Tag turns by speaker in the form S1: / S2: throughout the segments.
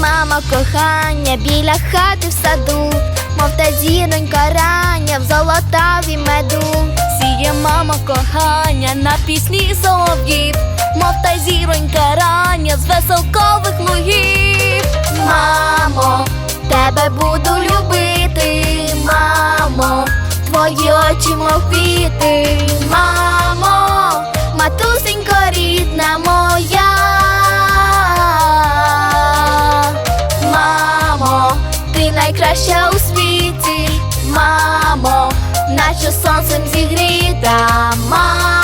S1: мама кохання біля хати в саду, мов та зіронька рання в золотаві меду.
S2: Сіє мама кохання на пісні солов'їв, мов та зіронька рання з веселкових лугів.
S1: Мамо, тебе буду любити, мамо, твої очі мов квіти, мамо, матусенько рідна моя. Найкраща у світі, мамо, наче сонцем зігріта, мамо,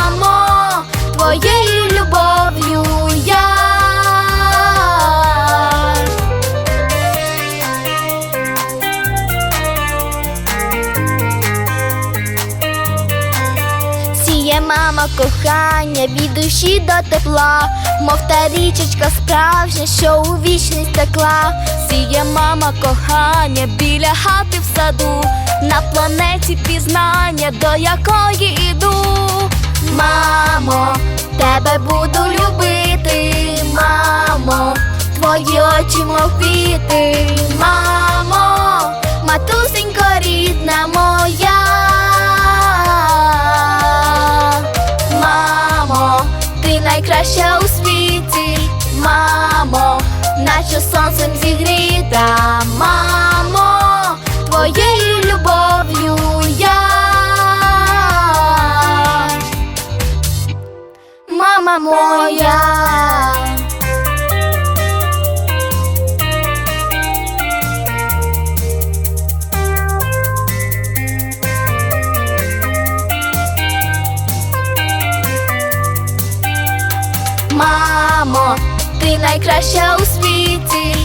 S1: мама кохання від душі до тепла, мов та річечка справжня, що у вічність текла.
S2: Сіє мама кохання біля хати в саду, на планеті пізнання, до якої іду.
S1: Мамо, тебе буду любити, мамо, твої очі мов квіти, мамо, найкраща у світі, мамо, наче сонцем зігріта, мамо, твоєю любов'ю я. Мама моя. Мамо, ти найкраща у світі,